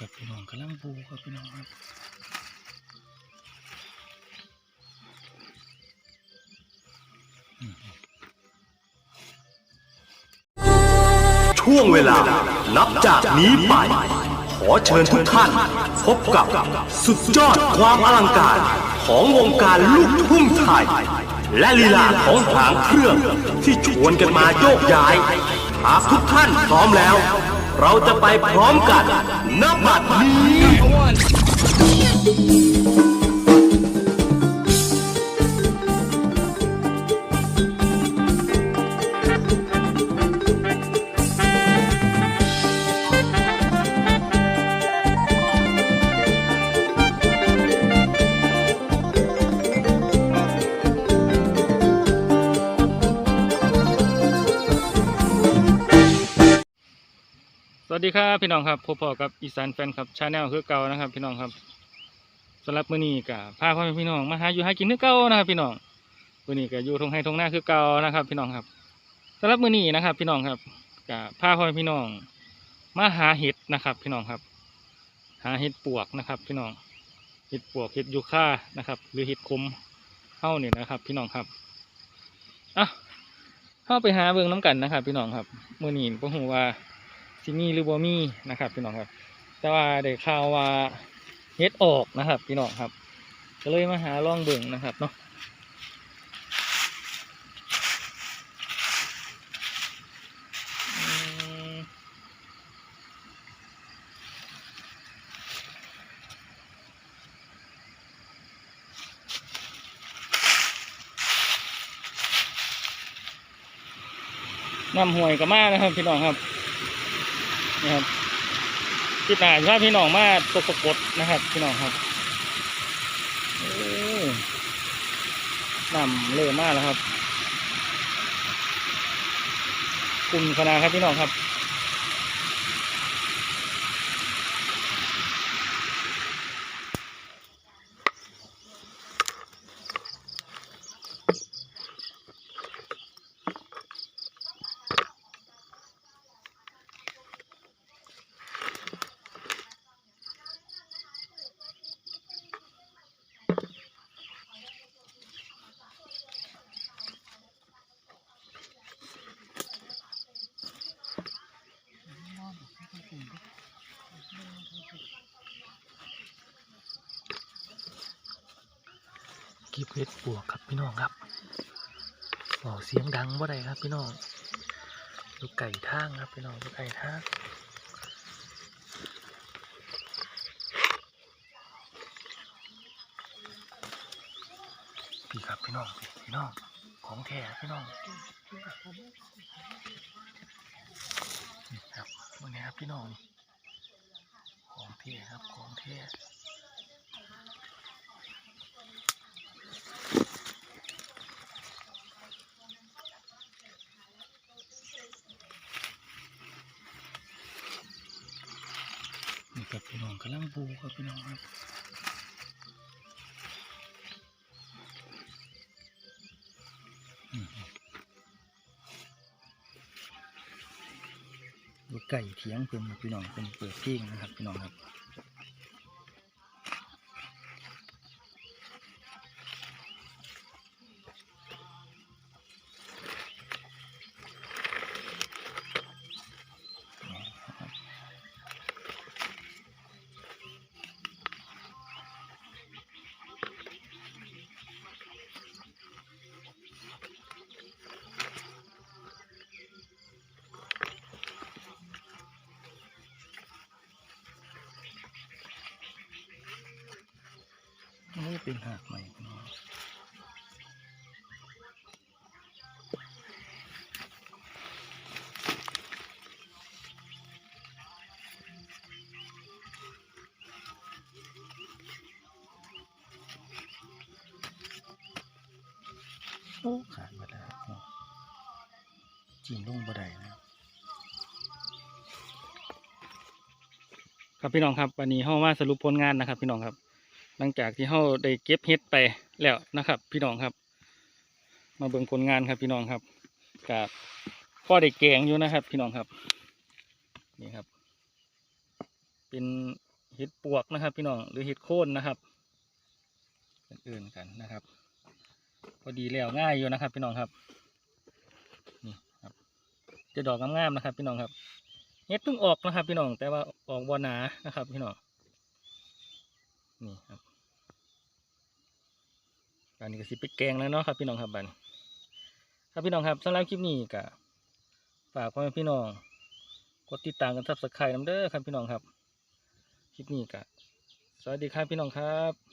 กับพี่น้องกำลังบูครับพี่น้องครับช่วงเวลานับจากนี้ไป ขอเชิญทุกท่าน พบกับสุดยอดความอลังการของวงการลูกทุ่งไทย และลีลาของหางเครื่องที่ชวนกันมาโยกย้าย หากทุกท่านพร้อมแล้ว เราจะไปพร้อมกันณบัดนี้ วัสดีครับพี่น้องครับพบกับอีสานแฟนครับชาแนลคือเก่านะครับ พี่น้องครับสำหรับมื้อนี้ก็พาพ่อแม่พี่น้องมาหาอยู่หากินคือเก่านะครับพี่น้องมื้อนี้ก็อยู่ทงไห้ทงหน้าคือเก่านะครับ พี่น้องครับสำหรับมื้อนี้นะครับ พี่น้องครับก็พาพ่อแม่พี่น้อง มาหาเห็ดนะครับ พี่น้องครับ หาเห็ดปวกนะครับ พี่น้องเห็ดปวกเห็ดยูค่านะครับ หรือเห็ดคมเฮ้านี่นะครับ พี่น้องครับอะเข้าไปหาเบิ่งน้ำกันนะครับ พี่น้องครับมื้อนี้บ่ฮู้ว่า สิมีหรือบ่มีนะครับพี่น้องครับ แต่ว่าได้ข่าวว่าเฮ็ดออกนะครับ พี่น้องครับ ก็เลยมาหาล่องเบิ่งนะครับเนาะน้ำห่วยก็มานะครับพี่น้องครับ นะครับพี่ตาถ้าพี่น้องมาตกปรากดนะครับ พี่น้องครับน้ำเลื่อมากแล้วครับคุณคณะครับพี่น้องครับ กีบเล็ดปวกครับพี่น้องครับบอกเสียงดังว่าไรครับพี่น้องลูกไก่ทางครับพี่น้องลูกไก่ทางพี่ครับพี่น้องพี่พี่น้องของแท้พี่น้องนี่ครับวันนี้ครับพี่น้องของแท้ครับของแท้ น้องกำลังบูครับพี่น้องครับไก่เทียงเพิ่นพี่น้องเป็นเปิดเพลงนะครับพี่น้องครับ เป็นหากใหม่นโอ้ขาดมดแล้วครับจีนลงบ่ได้นะครับพี่น้องครับวันนี้เฮามาสรุปผลงานนะครับ พี่น้องครับ หลังจากที่เฮาได้เก็บเห็ดไปแล้วนะครับ พี่น้องครับ มาเบิ่งผลงานครับพี่น้องครับกับพ่อได้แกงอยู่นะครับ พี่น้องครับนี่ครับ เป็นเห็ดปวกนะครับ พี่น้องหรือเห็ดโค่นนะครับอื่นๆกันนะครับ พอดีแล้วง่ายอยู่นะครับ พี่น้องครับนี่ครับ จะดอกงามๆนะครับ พี่น้องครับเห็ดเพิ่งออกนะครับ พี่น้องแต่ว่าออกบอหนานะครับ พี่น้องนี่ครับ นนี้ก็สิไปแกงแล้วเนาะครับพี่น้องครับบันครับพี่น้องครับสำหรับคลิปนี้ก็ฝากไว้พี่น้องกดติดตามกันทับสไครต์น้ำเด้อครับพี่น้องครับ คลิปนี้ก็สวัสดีครับพี่น้องครับ